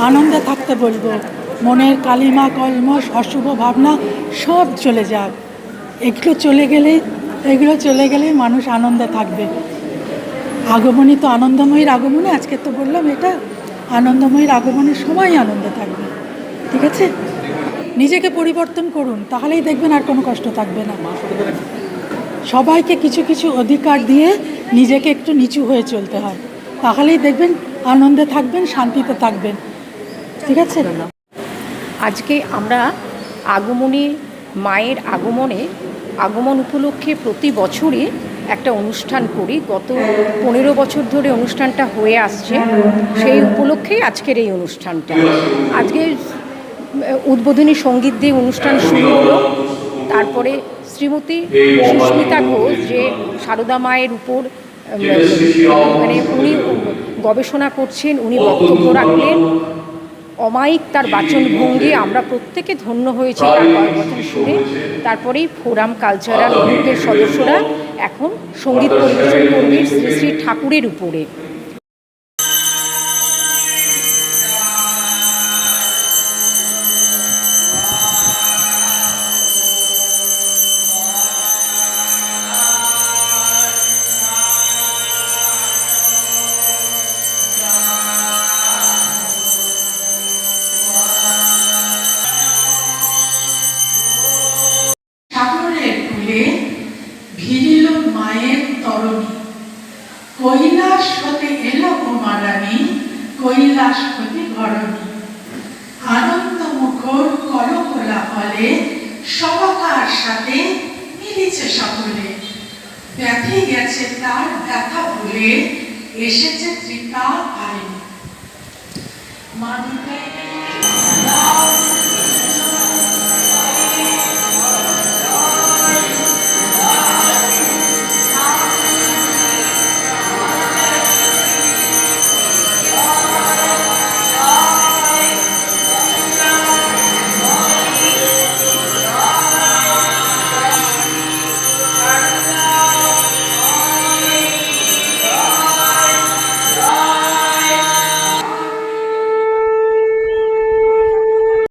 আনন্দে থাকতে বলব। মনের কালিমা কলমস অশুভ ভাবনা সব চলে যাক। এগুলো চলে গেলে, এগুলো চলে গেলে মানুষ আনন্দে থাকবে। আগমনী তো আনন্দময়ীর আগমনে, আজকে তো বললাম এটা, আনন্দময়ীর আগমনের সময় আনন্দে থাকবে। ঠিক আছে? নিজেকে পরিবর্তন করুন, তাহলেই দেখবেন আর কোনো কষ্ট থাকবে না। সবাইকে কিছু কিছু অধিকার দিয়ে নিজেকে একটু নিচু হয়ে চলতে হয়। তাহলেই দেখবেন আনন্দে থাকবেন, শান্তিতে থাকবেন। ঠিক আছে? আজকে আমরা আগমনী মায়ের আগমনে, আগমন উপলক্ষে প্রতি বছরই একটা অনুষ্ঠান করি। গত পনেরো বছর ধরে অনুষ্ঠানটা হয়ে আসছে। সেই উপলক্ষেই আজকের এই অনুষ্ঠানটা। আজকে উদ্বোধনী সংগীত দিয়ে অনুষ্ঠান শুরু হলো। তারপরে শ্রীমতী সুস্মিতা ঘোষ যে সারদা মায়ের উপর মানে উনি গবেষণা করছেন, উনি বক্তব্য রাখলেন। অমায়িক তার বাচন ভঙ্গি আমরা প্রত্যেকে ধন্য হয়েছি তার কথা শুনে। তারপরেই ফোরাম কালচারাল গ্রুপের সদস্যরা এখন সংগীত পরিবেশন করবে শ্রী শ্রী ঠাকুরের উপরে। মায়ের তরণী। কৈলাস হতে এলো কুমারানী কৈলাস হতে ঘরণী আনন্দ মুখর কলকলা ফলে সবাকার সাথে মিলিছে সকলে। ব্যথে গেছে তার ব্যথা ভুলে এসেছে ত্রিকা আইন। মা দুর্গায়